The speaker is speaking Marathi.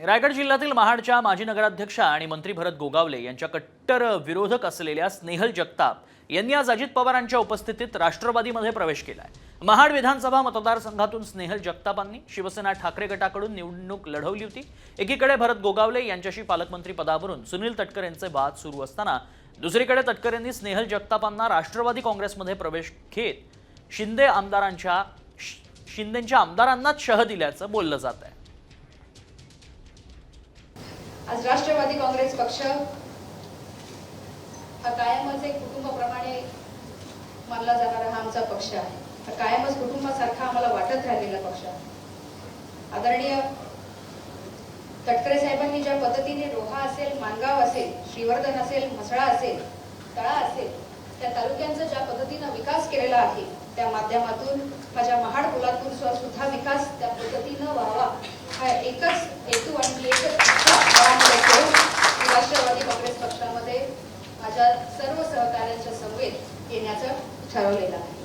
बातमी रायगड जिल्ह्यातील महाडच्या माजी नगराध्यक्षा आणि मंत्री भरत गोगावले यांच्या कट्टर विरोधक असलेल्या स्नेहल जगताप यांनी आज अजित पवारांच्या उपस्थितीत राष्ट्रवादीमध्ये प्रवेश केलाय. महाड विधानसभा मतदारसंघातून स्नेहल जगतापांनी शिवसेना ठाकरे गटाकडून निवडणूक लढवली होती. एकीकडे भरत गोगावले यांच्याशी पालकमंत्री पदावरून सुनील तटकर यांचे वाद सुरू असताना दुसरीकडे तटकरेंनी स्नेहल जगतापांना राष्ट्रवादी काँग्रेसमध्ये प्रवेश घेत शिंदे आमदारांच्या शिंदेच्या आमदारांनाच शह दिल्याचं बोललं जात आहे आज राष्ट्रवादी काँग्रेस पक्ष हा कायमच एक कुटुंबाप्रमाणे मानला जाणारा हा आमचा पक्ष आहे. हा कायमच कुटुंबासारखा आम्हाला वाटत राहिलेला पक्ष आहे. आदरणीय तटकरे साहेबांनी ज्या पद्धतीने रोहा असेल मानगाव असेल श्रीवर्धन असेल म्हसळा असेल तळा असेल त्या तालुक्यांचा ज्या पद्धतीनं विकास केलेला आहे त्या माध्यमातून माझ्या महाड पोलादपूरचा सुद्धा विकास त्या हा एकच हेतू आणि एकच इच्छा राष्ट्रवादी काँग्रेस पक्षामध्ये माझ्या सर्व सहकार्यांच्या समवेत येण्याचं ठरवलेलं आहे.